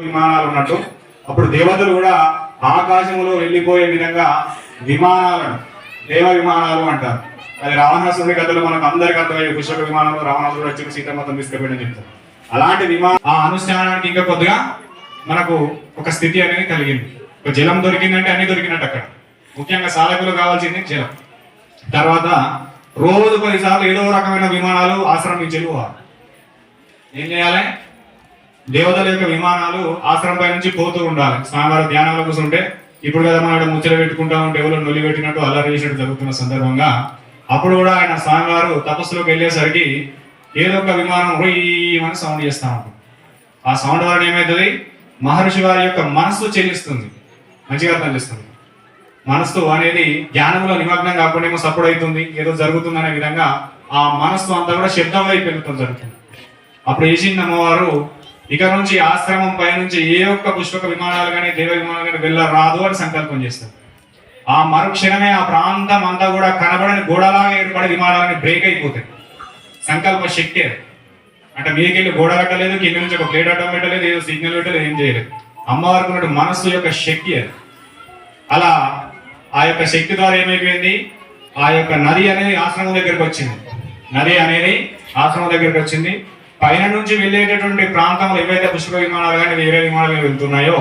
విమానాలు ఉన్నట్టు అప్పుడు దేవతలు కూడా ఆకాశంలో వెళ్ళిపోయే విధంగా విమానాలను దేవ విమానాలు అంటారు. అది రావణాసుడి కథలు మనకు అందరికి అర్థమయ్యే పుష్పక విమానంలో రావణాసుడు వచ్చి సీతమ్మతం తీసుకుపోయిన చెప్తారు. అలాంటి విమానం ఆ అనుష్ఠానానికి ఇంకా కొద్దిగా మనకు ఒక స్థితి అనేది కలిగింది. ఒక జలం దొరికిందంటే అన్ని దొరికినట్టు అక్కడ. ముఖ్యంగా సాధకులు కావాల్సింది జలం. తర్వాత రోజు కొన్నిసార్లు ఏదో రకమైన విమానాలు ఆశ్రమం ఏం చేయాలి? దేవతల యొక్క విమానాలు ఆశ్రమం పై నుంచి పోతూ ఉండాలి. స్వామివారి ధ్యానాల కూర్చుంటే ఇప్పుడు కదా మనం ముచ్చట పెట్టుకుంటా ఉంటే ఎవరో నొలి పెట్టినట్టు అల్లరి చేసినట్టు జరుగుతున్న సందర్భంగా అప్పుడు కూడా ఆయన స్వామివారు తపస్సులోకి వెళ్ళేసరికి ఏదో ఒక విమానం అని సౌండ్ చేస్తా ఉంటుంది. ఆ సౌండ్ వలన ఏమవుతుంది మహర్షి వారి యొక్క మనస్సు చెల్లిస్తుంది. మంచిగా అర్థం చేస్తుంది. మనస్సు అనేది జ్ఞానంలో నిమగ్నం కాకుండా ఏమో సపోర్ట్ అవుతుంది ఏదో జరుగుతుంది అనే విధంగా ఆ మనస్సు అంతా కూడా శబ్దం వైపు వెళ్ళటం జరుగుతుంది. అప్పుడు ఏసింది అమ్మవారు ఇక నుంచి ఆశ్రమం పై నుంచి ఏ ఒక్క పుష్పక విమానాలు కానీ దేవ విమానాలు కానీ వెళ్ళరాదు అని సంకల్పం చేస్తారు. ఆ మరుక్షణమే ఆ ప్రాంతం అంతా కూడా కనబడని గోడలాగా ఏర్పడే విమానాలని బ్రేక్ అయిపోతాయి. సంకల్ప శక్తి అంటే మీకెళ్ళి గోడ కట్టలేదు కింద నుంచి ఒక ప్లేట్ అడ్డం పెట్టలేదు ఏదో సిగ్నల్ పెట్టలేదు ఏం చేయలేదు. అమ్మవారికి ఉన్నట్టు మనస్సు యొక్క శక్తి అది. అలా ఆ యొక్క శక్తి ద్వారా ఏమైపోయింది? ఆ యొక్క నది అనేది ఆశ్రమం దగ్గరికి వచ్చింది. నది అనేది ఆశ్రమం దగ్గరికి వచ్చింది. పైన నుంచి వెళ్ళేటటువంటి ప్రాంతంలో ఏవైతే పుష్ప విమానాలు కానీ వేరే విమానాలు వెళ్తున్నాయో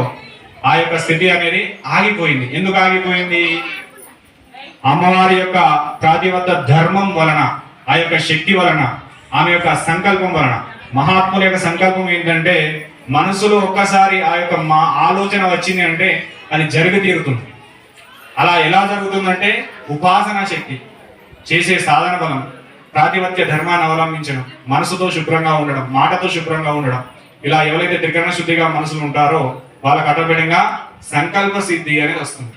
ఆ యొక్క స్థితి అనేది ఆగిపోయింది. ఎందుకు ఆగిపోయింది? అమ్మవారి యొక్క ప్రాతిబద్ధ ధర్మం వలన ఆ యొక్క శక్తి వలన ఆమె యొక్క సంకల్పం వలన. మహాత్ముల యొక్క సంకల్పం ఏంటంటే మనసులో ఒక్కసారి ఆ యొక్క మా ఆలోచన వచ్చింది అంటే అది జరిగి తీరుతుంది. అలా ఎలా జరుగుతుందంటే ఉపాసనా శక్తి చేసే సాధన బలం. ప్రాతిపత్య ధర్మాన్ని అవలంబించడం మనసుతో శుభ్రంగా ఉండడం మాటతో శుభ్రంగా ఉండడం. ఇలా ఎవరైతే త్రికరణ శుద్ధిగా మనసులు ఉంటారో వాళ్ళకి ఆటోమేటిక్గా సంకల్ప సిద్ధి అనేది వస్తుంది.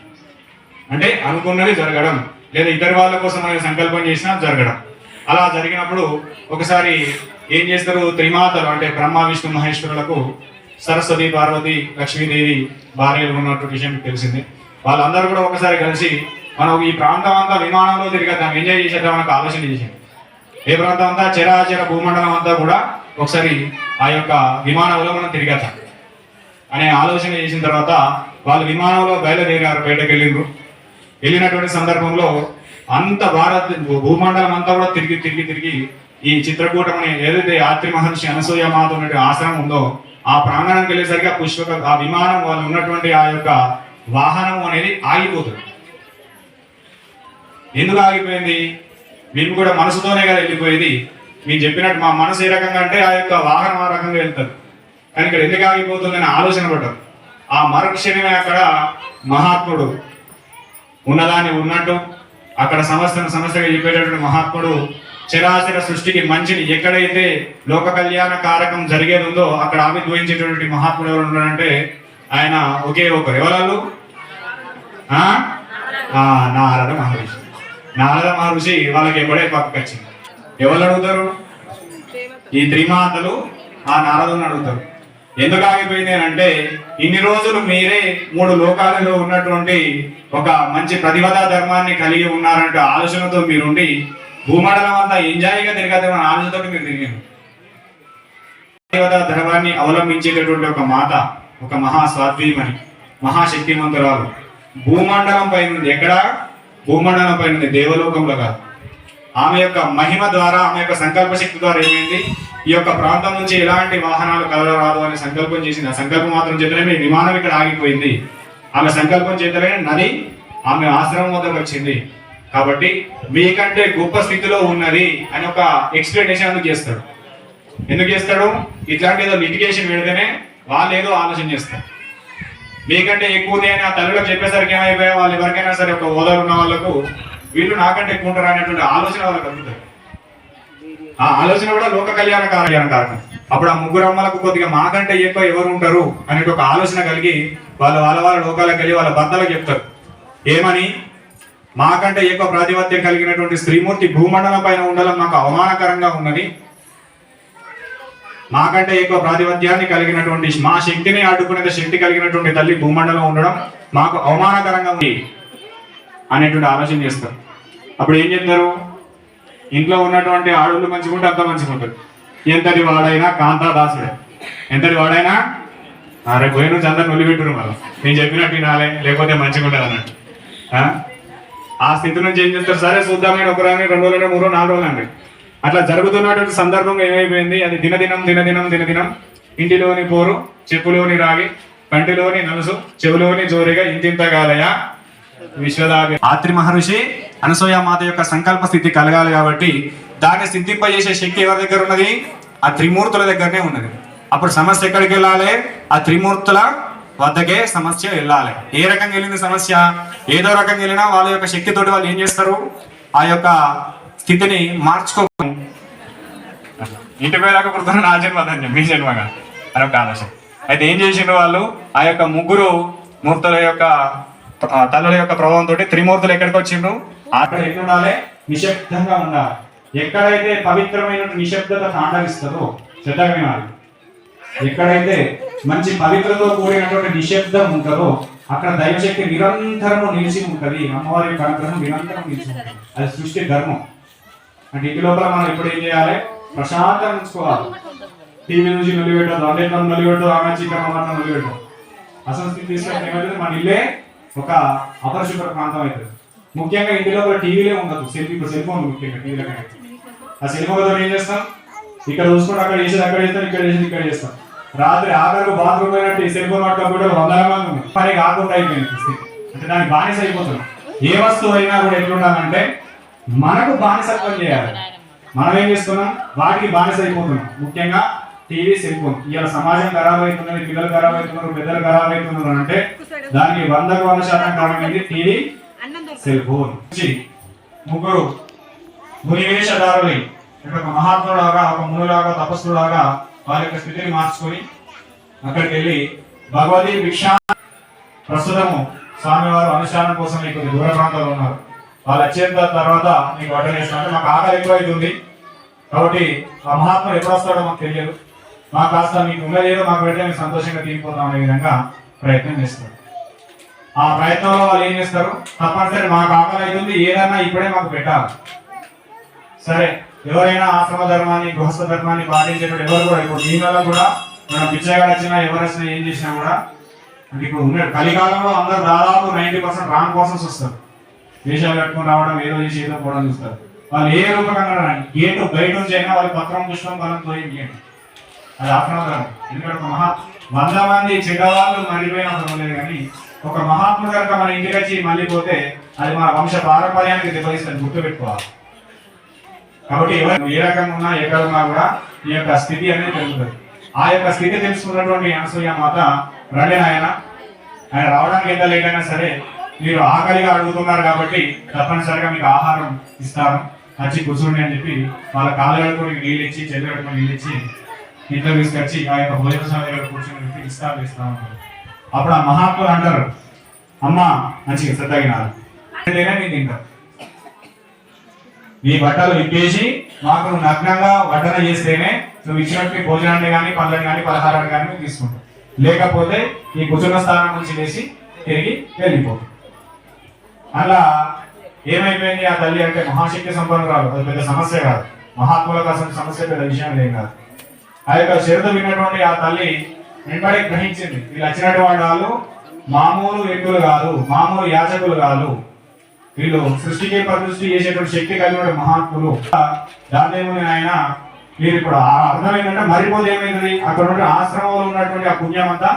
అంటే అనుకున్నది జరగడం లేదా ఇతర వాళ్ళ కోసం మనం సంకల్పం చేసినా జరగడం. అలా జరిగినప్పుడు ఒకసారి ఏం చేస్తారు త్రిమాతలు అంటే బ్రహ్మ విష్ణు మహేశ్వరులకు సరస్వతి పార్వతి లక్ష్మీదేవి భార్యలు ఉన్నట్టు విషయం తెలిసింది. వాళ్ళందరూ కూడా ఒకసారి కలిసి మనం ఈ ప్రాంతం అంతా విమానంలో తిరిగేద్దాం ఎంజాయ్ చేసేద్దాం మనకు ఆలోచన చేసింది ఏ ప్రాంతం అంతా? చరాచర భూమండలం అంతా కూడా ఒకసారి ఆ యొక్క విమానంలో మనం తిరిగేద్దాం అనే ఆలోచన చేసిన తర్వాత వాళ్ళు విమానంలో బయలుదేరారు బయటకు వెళ్ళిండ్రు. వెళ్ళినటువంటి సందర్భంలో అంత భారత్ భూమండలం అంతా కూడా తిరిగి తిరిగి తిరిగి ఈ చిత్రకూటం అనే ఏదైతే యాత్రి మహర్షి అనసూయ మాత ఉన్నటువంటి ఆశ్రమం ఉందో ఆ ప్రాంగణంకి వెళ్ళేసరికి ఆ పుష్పక ఆ విమానం వాళ్ళు ఉన్నటువంటి ఆ యొక్క వాహనం అనేది ఆగిపోతుంది. ఎందుకు ఆగిపోయింది? మేము కూడా మనసుతోనే కదా వెళ్ళిపోయేది. మేము చెప్పినట్టు మా మనసు ఏ రకంగా అంటే ఆ యొక్క వాహనం ఆ రకంగా వెళ్తారు. కానీ ఇక్కడ ఎందుకు ఆగిపోతుందని ఆలోచన పడ్డారు. ఆ మరుక్షణమే అక్కడ మహాత్ముడు ఉన్నదాన్ని ఉన్నట్టు అక్కడ సమస్యను సమస్యగా వెళ్ళిపోయేటటువంటి మహాత్ముడు చరాచర సృష్టికి మంచిని ఎక్కడైతే లోక కళ్యాణ కారకం జరిగేది ఉందో అక్కడ ఆవిర్భవించేటటువంటి మహాత్ముడు ఎవరు ఉన్నాడంటే ఆయన ఒకే ఒకరు. ఎవరాలు నారద మహర్షి. నారద మహర్షి వాళ్ళకి ఎప్పుడే పక్కకొచ్చింది ఎవరు అడుగుతారు? ఈ త్రిమాతలు ఆ నారదుని అడుగుతారు. ఎందుకు ఆగిపోయింది అంటే ఇన్ని రోజులు మీరే మూడు లోకాలలో ఉన్నటువంటి ఒక మంచి ప్రతిపద ధర్మాన్ని కలిగి ఉన్నారంటే ఆలోచనతో మీరుండి భూమండలం అంతా ఎంజాయ్గా తిరగదని ఆలోచనతో మీరు తిరిగారు. ప్రతిపద ధర్మాన్ని అవలంబించేటటువంటి ఒక మాత ఒక మహా స్వాధ్వీమణి మహాశక్తిమంతురాలు. భూమండలం పై ఉంది. ఎక్కడ? భూమండలం పైన దేవలోకంలో కాదు. ఆమె యొక్క మహిమ ద్వారా ఆమె యొక్క సంకల్ప శక్తి ద్వారా ఏమైంది? ఈ యొక్క ప్రాంతం నుంచి ఎలాంటి వాహనాలు కలరాదు అని సంకల్పం చేసింది. ఆ సంకల్పం మాత్రం చేతనే మీ విమానం ఇక్కడ ఆగిపోయింది. ఆమె సంకల్పం చేతనే నది ఆమె ఆశ్రమం వద్దకు వచ్చింది. కాబట్టి మీకంటే గొప్ప స్థితిలో ఉన్నది అని ఒక ఎక్స్ప్లెనేషన్ అందుకు చేస్తాడు. ఎందుకు చేస్తాడు? ఇట్లాంటి ఏదో లిటిగేషన్ పెడితేనే వాళ్ళు ఏదో ఆలోచన చేస్తారు. మీకంటే ఎక్కువది అని ఆ తల్లిలో చెప్పేసరికి ఏమైపోయా వాళ్ళు ఎవరికైనా సరే ఒక హోదాలు ఉన్న వాళ్ళకు వీళ్ళు నాకంటే ఎక్కువ ఉంటారు అనేటువంటి ఆలోచన వాళ్ళకి కలుగుతుంది ఆ ఆలోచన కూడా లోక కళ్యాణ కళ్యాణ కారణం. అప్పుడు ఆ ముగ్గురు అమ్మలకు కొద్దిగా మాకంటే ఎక్కువ ఎవరు ఉంటారు అనే ఒక ఆలోచన కలిగి వాళ్ళు వాళ్ళ వాళ్ళ లోకాలకు వెళ్ళి వాళ్ళ భర్తలకు చెప్తారు. ఏమని? మాకంటే ఎక్కువ ప్రాతిపత్యం కలిగినటువంటి శ్రీమూర్తి భూమండలం పైన ఉండడం మాకు అవమానకరంగా ఉన్నది. మాకంటే ఎక్కువ ప్రాతిపత్యాన్ని కలిగినటువంటి మా శక్తిని అడ్డుకునే శక్తి కలిగినటువంటి తల్లి భూమండలం ఉండడం మాకు అవమానకరంగా ఉంది అనేటువంటి ఆలోచన చేస్తారు. అప్పుడు ఏం చెప్తారు? ఇంట్లో ఉన్నటువంటి ఆడవాళ్ళు మంచిగా అంత మంచిగా ఉంటుంది. ఎంతటి వాడైనా కాంతాదాసుడే. ఎంతటి వాడైనా అరే రేపు పోయి నుంచి అందరు నొలిపెట్టురు మనం నేను చెప్పినట్టు వినాలే లేకపోతే మంచిగా ఉంటుంది అన్నట్టు. ఆ? స్థితి నుంచి ఏం చేస్తారు? సరే చూద్దామని ఒక రాని రెండు రోజులు మూడు నాలుగు రోజులు అండి. అట్లా జరుగుతున్నటువంటి సందర్భంగా ఏమైపోయింది? అది దినదినం దినదినం దినదినం ఇంటిలోని పోరు చెప్పులోని రాగి కంటిలోని నలుసు చెవులోని జోరిగా ఇంతింతగాలయ విశ్వదాభి ఆత్రి మహర్షి అనసూయ మాత యొక్క సంకల్ప స్థితి కలగాలి కాబట్టి దాన్ని సిద్ధింపజేసే శక్తి ఎవరి దగ్గర ఉన్నది? ఆ త్రిమూర్తుల దగ్గరనే ఉన్నది. అప్పుడు సమస్య ఎక్కడికి వెళ్ళాలి? ఆ త్రిమూర్తుల వద్దకే సమస్య వెళ్ళాలి. ఏ రకంగా వెళ్ళింది సమస్య? ఏదో రకంగా వెళ్ళినా వాళ్ళ యొక్క శక్తితోటి వాళ్ళు ఏం చేస్తారు? ఆ యొక్క స్థితిని మార్చుకో ఇంటి పేరాక పుడుతున్న నా జన్మ ధన్యం మీ జన్మగా. అని ఒక ఆలోచన. అయితే ఏం చేసిండ్రు వాళ్ళు? ఆ యొక్క ముగ్గురు మూర్తుల యొక్క తల్లుల యొక్క ప్రభావంతో త్రిమూర్తులు ఎక్కడికి వచ్చిండ్రు? అక్కడ ఎక్కడ ఉండాలి? నిశ్శబ్దంగా ఉండాలి. ఎక్కడైతే పవిత్రమైన నిశ్శబ్దత తాండవిస్తుందో శ్రద్ధగా వినాలి. ఎక్కడైతే మంచి పవిత్రతో కూడినటువంటి నిశ్శబ్దం ఉంటుందో అక్కడ దైవశక్తి నిరంతరం నిలిచి ఉంటుంది. అమ్మవారి యొక్క అనుగ్రహం నిరంతరం నిలిచి ఉంటుంది. అది సృష్టి ధర్మం. అంటే ఇంటి లోపల మనం ఎప్పుడు ఏం చేయాలి? ప్రశాంతంగా ఉంచుకోవాలి. టీవీ నుంచి నొలిపెట్టదు అన్నిట్లో నొలిపెట్టదు ఆకాశీకరణ మాత్రం నొలిపెట్టదు అసలు స్థితి తీసుకుంటే ఏమవుతుంది మన ఇల్లే ఒక అపరిశుభ్ర ప్రాంతం అవుతుంది. ముఖ్యంగా ఇంటి లోపల టీవీలే ఉండదు. సెల్ ఇప్పుడు సెల్ ఫోన్ ముఖ్యంగా టీవీలో ఆ సెల్ ఫోన్తో ఏం చేస్తాం? ఇక్కడ చూసుకుంటే అక్కడ చేసేది అక్కడ చేస్తాం ఇక్కడ చేసేది ఇక్కడ చేస్తాం. రాత్రి ఆఖరికి బాత్రూమ్ పోయినట్టు ఈ సెల్ ఫోన్ పట్టుకొని కూడా వందల మంది పని కాకుండా అయిపోయింది. అంటే దానికి బానిస అయిపోతున్నాం. ఏ వస్తువు అయినా కూడా ఎట్లుండాలంటే మనకు బానిసత్వం చేయాలి. మనం ఏం చేస్తున్నాం? వాటికి బానిస అయిపోతున్నాం. ముఖ్యంగా టీవీ సెల్ ఫోన్. ఇవాళ సమాజం ఖరాబ్ అవుతున్నది పిల్లలు ఖరాబ్ అవుతున్నారు పెద్దలు ఖరాబ్ అవుతున్నారు అంటే దానికి వందకు వంద శాతం కారణం ఏంటి టీవీ సెల్ ఫోన్. నుంచి ముగ్గురు ఒక మహాత్ములాగా ఒక మునులాగా తపస్సులాగా వారి యొక్క స్థితిని మార్చుకొని అక్కడికి వెళ్ళి భగవతి భిక్షా ప్రస్తుతము స్వామివారు అనుష్ఠానం కోసం కొద్ది దూర ప్రాంతాల్లో ఉన్నారు. వాళ్ళు వచ్చేంత తర్వాత మీకు వంట చేస్తున్నారు మాకు ఆకలి ఎక్కువ అవుతుంది కాబట్టి ఆ మహాత్ముడు ఎప్పుడు వస్తాడో మాకు తెలియదు. మాకు కాస్త మీకు ఉండలేదు మాకు పెట్టే మేము సంతోషంగా తీరిపోతాం అనే విధంగా ప్రయత్నం చేస్తారు. ఆ ప్రయత్నంలో వాళ్ళు ఏం చేస్తారు? తప్పనిసరి మాకు ఆకలి అవుతుంది ఏదన్నా ఇప్పుడే మాకు పెట్టాలి. సరే ఎవరైనా ఆశ్రమ ధర్మాన్ని గృహస్థ ధర్మాన్ని పాటించేటప్పుడు ఎవరు కూడా ఇప్పుడు దీనివల్ల వల్ల కూడా మనం పిచ్చగా వచ్చినా ఎవరు వచ్చినా ఏం చేసినా కూడా అంటే ఇప్పుడు ఉన్నాడు. కలికాలంలో అందరు దాదాపు నైంటీ పర్సెంట్ రాంగ్ పర్సన్స్ వస్తారు. వేషాలు కట్టుకుని రావడం ఏదో చేసి ఏదో పోవడం చూస్తారు. వాళ్ళు ఏ రూపకంగా గేటు బయట నుంచి అయినా వాళ్ళు పత్రం పుష్పం బలం ఏం అది ఆశ్రమ ఎందుకంటే ఒక మహా వంద మంది చెడ్డవాళ్ళు మళ్ళీపోయినా లేదు కానీ ఒక మహాత్ముడు కనుక మన ఇంటికి వచ్చి మళ్ళీ పోతే అది మన వంశ పారంపర్యానికి దెబ్బతీస్తుంది గుర్తుపెట్టుకోవాలి. కాబట్టి ఎవరు ఏ రకంగా ఉన్నా ఎక్కడ ఉన్నా కూడా ఈ యొక్క స్థితి అనేది తెలుస్తుంది ఆ యొక్క స్థితి తెలుసుకున్నటువంటి అనసూయ మాత రండి నాయన. ఆయన రావడానికి ఎంత లేట్ అయినా సరే మీరు ఆకలిగా అడుగుతున్నారు కాబట్టి తప్పనిసరిగా మీకు ఆహారం ఇస్తారు వచ్చి కూర్చోండి అని చెప్పి వాళ్ళ కాళ్ళ కడుకొని నీళ్ళు ఇచ్చి చెల్లి కడుకొని నీళ్ళు ఇచ్చి ఇంట్లో తీసుకొచ్చి ఆ యొక్క భోజనశాల దగ్గర కూర్చొని చెప్పి ఇస్తారు ఇస్తా ఉంటారు అప్పుడు ఆ మహాత్ములు అంటారు అమ్మ మంచిగా శ్రద్ధగినారు నేను తింటారు నీ బట్టలు విప్పేసి మాకు నగ్నంగా వడ్డన చేస్తేనే నువ్వు ఇచ్చినట్టు భోజనాన్ని కానీ పళ్ళని కానీ పలహారాన్ని కానీ తీసుకుంటావు. లేకపోతే ఈ కూర్చున్న స్థానం నుంచి వేసి తిరిగి వెళ్ళిపో అలా ఏమైపోయింది? ఆ తల్లి అంటే మహాశక్తి సంపన్నురాలు అది పెద్ద సమస్య కాదు. మహాత్ములకు అసలు సమస్య పెద్ద విషయం ఏం కాదు. ఆ యొక్క చరిత్ర విన్నటువంటి ఆ తల్లి వెంబడి గ్రహించింది. వీళ్ళు వచ్చినటువంటి వాళ్ళు మామూలు వ్యక్తులు కాదు మామూలు యాచకులు కాదు. వీళ్ళు సృష్టికి ప్రదృష్టి చేసేటువంటి శక్తి కలిగిన మహాత్ములు. దాంట్లో ఆయన మీరు ఇప్పుడు ఆ అర్థం ఏంటంటే మరిపోతే ఏమైంది? అక్కడ ఆశ్రమంలో ఉన్నటువంటి ఆ పుణ్యం అంతా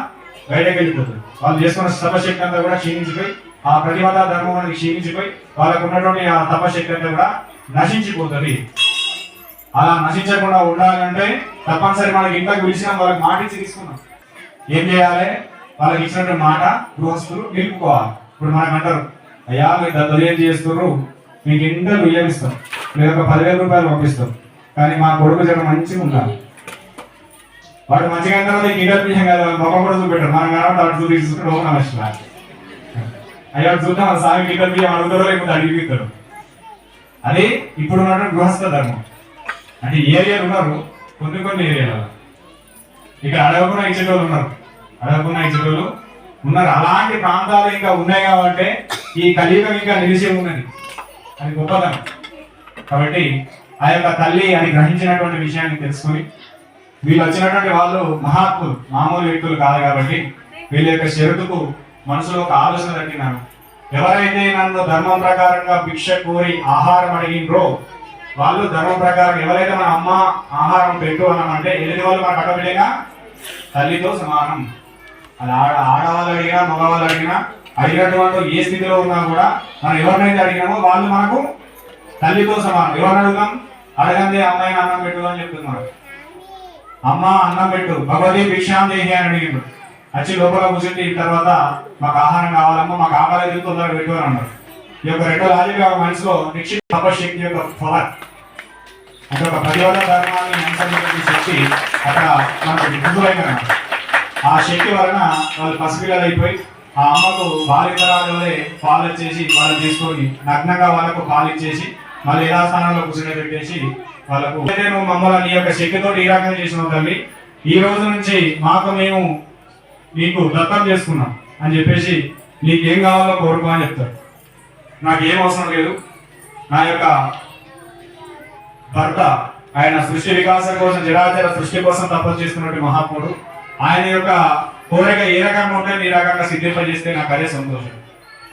బయటకు వెళ్ళిపోతుంది వాళ్ళు చేసుకున్న తపశక్తి అంతా కూడా క్షీణించిపోయి ఆ ప్రతిభత ధర్మం అనేది క్షీణించిపోయి వాళ్ళకు ఉన్నటువంటి ఆ తపశక్తి అంతా కూడా నశించిపోతుంది. అలా నశించకుండా ఉండాలంటే తప్పనిసరి మనకి ఇంట్లోకి పిలిచినాం వాళ్ళకి మాట ఇచ్చి తీసుకున్నాం. ఏం చేయాలి? వాళ్ళకి ఇచ్చినటువంటి మాట గృహస్థులు నిలుపుకోవాలి. ఇప్పుడు మనకు అంటారు అయ్యా మీరు ఏం చేస్తున్నారు మీకు ఇంట్లో బియ్యం ఇస్తాం మీరు ఒక పదివేల రూపాయలు పంపిస్తాం కానీ మా కొడుకు జర మంచిగా ఉండాలి. వాడు మంచిగా అయిన తర్వాత ఇంటర్ విషయం కాదు మొక్క కూడా చూపెట్టారు మనం కాబట్టి వాడు చూసి తీసుకుంటే ఓపెన్ అయ్యా చూద్దాం సామి ఇంటర్ బియ్యం అడుగుతారో లేకపోతే అడిగిస్తారు అది ఇప్పుడు ఉన్నటువంటి గృహస్థ ధర్మం. అంటే ఏరియాలు ఉన్నారు కొన్ని కొన్ని ఏరియాలో ఇక్కడ అడగకుండా ఇచ్చేటోళ్ళు ఉన్నారు. అడగకుండా ఇచ్చేటోళ్ళు ఉన్నారు. అలాంటి ప్రాంతాలు ఇంకా ఉన్నాయి కాబట్టి ఈ కలియుగం ఇంకా నిలిచి ఉన్నది. అది గొప్పదనం కాబట్టి ఆ యొక్క తల్లి అని గ్రహించినటువంటి విషయాన్ని తెలుసుకొని వీళ్ళు వచ్చినటువంటి వాళ్ళు మహాత్ములు మామూలు వ్యక్తులు కాదు కాబట్టి వీళ్ళ యొక్క షరతుకు మనసులో ఒక ఆలోచన తగ్గినాను ఎవరైతే నన్ను ధర్మం ప్రకారంగా భిక్ష కోరి ఆహారం అడిగినరో వాళ్ళు ధర్మం ప్రకారం ఎవరైతే మన అమ్మ ఆహారం పెట్టు అన్నామంటే ఎనిమిది వాళ్ళు మనకు అక్కబిడ్డగా తల్లితో సమానం. అది ఆడ ఆడవాళ్ళు అడిగినా మగవాళ్ళు అడిగినా అడిగినటువంటి ఏ స్థితిలో ఉన్నా కూడా మనం ఎవరినైతే అడిగినామో వాళ్ళు మనకు తల్లితో సమానం. ఎవరిని అడుగుతాం? అడగంది అమ్మాయిని అన్నం పెట్టు అని చెప్తున్నారు. అమ్మ అన్నం పెట్టు భగవతి భిక్షాం దేహి అని అడిగిండు వచ్చి లోపల కూర్చుంటే ఈ తర్వాత మాకు ఆహారం కావాలమ్మా మాకు ఆహారం అయితే తొందరగా పెట్టు అన్నారు ఈ యొక్క రెండో లాజిక్ ఒక మనసులో నిక్షిప్త తపశక్తి యొక్క పవర్. అంటే ఒక పదివేల ధర్మాన్ని మనసు శక్తి అక్కడ మనకు విడుదలైన ఆ శక్తి వలన వాళ్ళు పసిపిల్లలు అయిపోయి ఆ అమ్మకు బాలికరాలు వలె పాలు ఇచ్చేసి వాళ్ళు తీసుకొని నగ్నంగా వాళ్ళకు పాలు ఇచ్చేసి మళ్ళీ యథాస్థానంలో కూర్చుని పెట్టేసి వాళ్ళకు నేను మమ్మల్ని నీ యొక్క శక్తితో ఈ రకంగా చేసిన తల్లి. ఈ రోజు నుంచి మాకు మేము నీకు దత్తం చేసుకున్నాం అని చెప్పేసి నీకు ఏం కావాలో కోరుకో అని చెప్తారు. నాకు ఏం అవసరం లేదు. నా యొక్క భర్త ఆయన సృష్టి వికాసం కోసం జరాచర సృష్టి కోసం తపస్సు చేస్తున్నటువంటి మహాత్ముడు. ఆయన యొక్క కోరిక ఏ రకంగా ఉంటే నీ రకంగా సిద్ధింపజేస్తే నాకు అదే సంతోషం.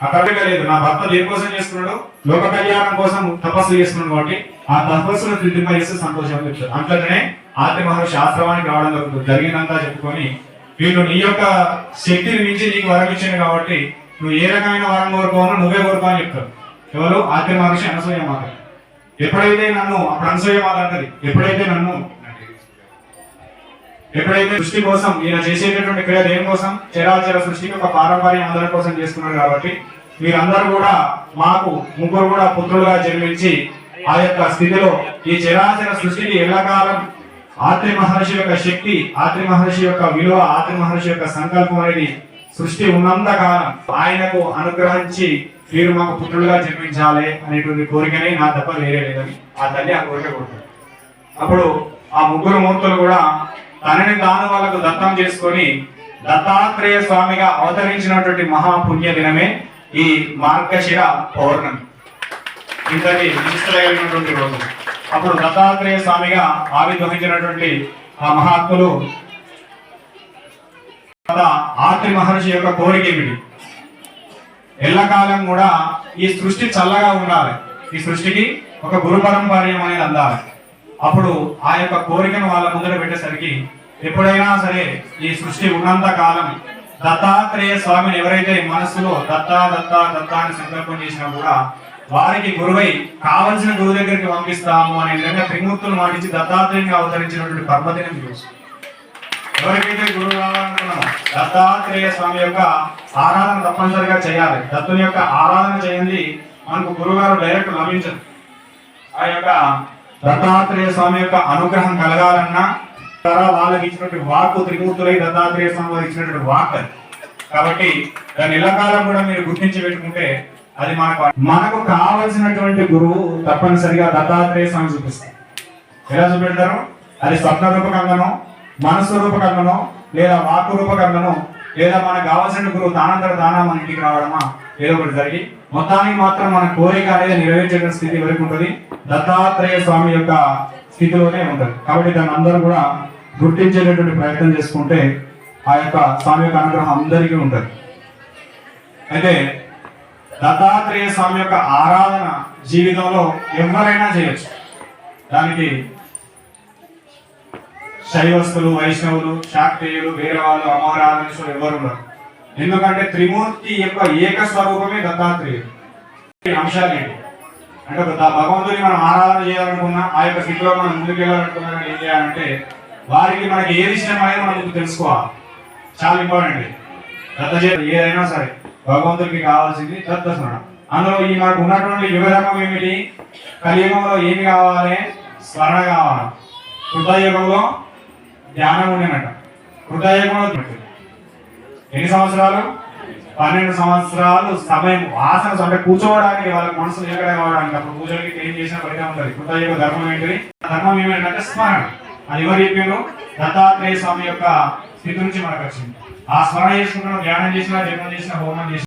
అక్కడే లేదు. నా భర్త దేనికోసం చేస్తున్నాడు? లోక కళ్యాణం కోసం తపస్సు చేస్తున్నాడు కాబట్టి ఆ తపస్సును సిద్ధింపజేస్తే సంతోషం చెప్తారు. అంతలోనే ఆది మహర్షి ఆశ్రమానికి రావడం జరిగినంతా చెప్పుకొని వీళ్ళు నీ యొక్క శక్తిని మించి నీకు వరం ఇచ్చింది కాబట్టి నువ్వు ఏ రకమైన వరం కోరుకోవాలో నువ్వే కోరుకో అని చెప్తారు. ఎవరు ఆది మహర్షి అనసూయ మాత. ఎప్పుడైతే నన్ను అప్పుడు అనసూయ మాత అంటది ఎప్పుడైతే నన్ను ఎప్పుడైతే సృష్టి కోసం ఈయన చేసేటటువంటి క్రియ దేని కోసం? చరాచర సృష్టికి ఒక పారంపర్యం అందరి కోసం చేస్తున్నారు కాబట్టి మీరందరూ కూడా మాకు ముగ్గురు కూడా పుత్రులుగా జన్మించి ఆ యొక్క స్థితిలో ఈ చరాచర సృష్టికి ఎల్లకాలం ఆత్రి మహర్షి యొక్క శక్తి ఆత్రి మహర్షి యొక్క విలువ ఆత్రి మహర్షి యొక్క సంకల్పం అనేది సృష్టి ఉన్నంత కాలం ఆయనకు అనుగ్రహించి మీరు మాకు పుత్రులుగా జన్మించాలి అనేటువంటి కోరికనే నా తప్ప వేరే లేదని ఆ తల్లి ఆ కోరిక కొడుతుంది అప్పుడు ఆ ముగ్గురు మూర్తులు కూడా తనని తాను వాళ్ళకు దత్తం చేసుకొని దత్తాత్రేయ స్వామిగా అవతరించినటువంటి మహాపుణ్య దినమే ఈ మార్గశిర పౌర్ణమి. ఇంతటి విశిష్టమైనటువంటి రోజు. అప్పుడు దత్తాత్రేయ స్వామిగా ఆవిర్భవించినటువంటి ఆ మహాత్ములు ఆత్రి మహర్షి యొక్క కోరిక ఏమిటి? ఎల్లకాలం కూడా ఈ సృష్టి చల్లగా ఉండాలి. ఈ సృష్టికి ఒక గురు పరంపర్యం అనేది అందాలి. అప్పుడు ఆ యొక్క కోరికను వాళ్ళ ముందర పెట్టేసరికి ఎప్పుడైనా సరే ఈ సృష్టి ఉన్నంత కాలం దత్తాత్రేయ స్వామిని ఎవరైతే మనస్సులో దత్తా దత్తా దత్తా అని సంకల్పం చేసినా కూడా వారికి గురువై కావలసిన గురువు దగ్గరికి పంపిస్తాము అనే విధంగా త్రిమూర్తులు మాటించి దత్తాత్రేయుని అవతరించినటువంటి పర్వదినం చూసి ఎవరికైతే గురువు కావాలనుకున్నామో దత్తాత్రేయ స్వామి యొక్క ఆరాధన తప్పనిసరిగా చేయాలి. దత్తుని యొక్క ఆరాధన చేయండి. మనకు గురువుగారు డైరెక్ట్ లభించదు. ఆ యొక్క దత్తాత్రేయ స్వామి యొక్క అనుగ్రహం కలగాలన్నా తర వాళ్ళకి ఇచ్చినటువంటి వాక్కు త్రిమూర్తులై దత్తాత్రేయ స్వామి వారికి ఇచ్చినటువంటి వాక్ కాబట్టి దాని ఇళ్ళకాలం కూడా మీరు గుర్తించి పెట్టుకుంటే అది మనకు మనకు కావలసినటువంటి గురువు తప్పనిసరిగా దత్తాత్రేయ స్వామి చూపిస్తారు ఎలా చూపెడతారు? అది స్వప్న రూపకంగానో మనస్సు రూపకంగానో లేదా వాక్కు రూపకంగానో లేదా మనకు కావాల్సిన గురువు దానంతర దానా మన ఇంటికి రావడమా? ఏదో ఒకటి జరిగి మొత్తానికి మాత్రం మన కోరిక అనేది నెరవేర్చే స్థితి వరకు ఉంటుంది. దత్తాత్రేయ స్వామి యొక్క స్థితిలోనే ఉంటుంది. కాబట్టి దాన్ని అందరూ కూడా గుర్తించేటటువంటి ప్రయత్నం చేసుకుంటే ఆ యొక్క స్వామి యొక్క అనుగ్రహం అందరికీ ఉంటుంది. అయితే దత్తాత్రేయ స్వామి యొక్క ఆరాధన జీవితంలో ఎవరైనా చేయొచ్చు. దానికి శైవస్తులు వైష్ణవులు శాక్తేయులు వేరే వాళ్ళు అమరాధనులు ఎవరు ఉండరు ఎందుకంటే త్రిమూర్తి యొక్క ఏక స్వరూపమే దత్తాత్రేయుడు. అంశాలు ఏంటి? అంటే ఒక భగవంతుని మనం ఆరాధన చేయాలనుకున్నా ఆ యొక్క స్థితిలో మనం ముందుకు వెళ్ళాలనుకున్నా ఏం చేయాలంటే వారికి మనకి ఏది ఇష్టం అనేది మనం తెలుసుకోవాలి. చాలా ఇంపార్టెంట్ దత్త ఏదైనా సరే. భగవంతుడికి కావాల్సింది తత్వస్మరణ అందులో ఈ మనకు ఉన్నటువంటి యుగధర్మం ఏమిటి? కలియుగంలో ఏమి కావాలి? స్మరణ కావాలి. కృతయుగంలో ధ్యానం ఉండేనట. కృతయుగంలో ఎన్ని సంవత్సరాలు? పన్నెండు సంవత్సరాలు సమయం ఆసన అంటే కూర్చోవడానికి వాళ్ళ మనసు ఎక్కడ కావడానికి? అప్పుడు పూజలకి ఏం చేసిన ఫలితం ఉంటుంది. కృతయుగ ధర్మం ఏంటిది? ఆ ధర్మం ఏమిటంటే స్మరణ. అది ఎవరు చెప్పారు దత్తాత్రేయ స్వామి యొక్క స్థితి నుంచి మనకు వచ్చింది. ఆ స్మరణ చేసుకుంటున్న ధ్యానం చేసినా జపం చేసినా హోమం చేసినా.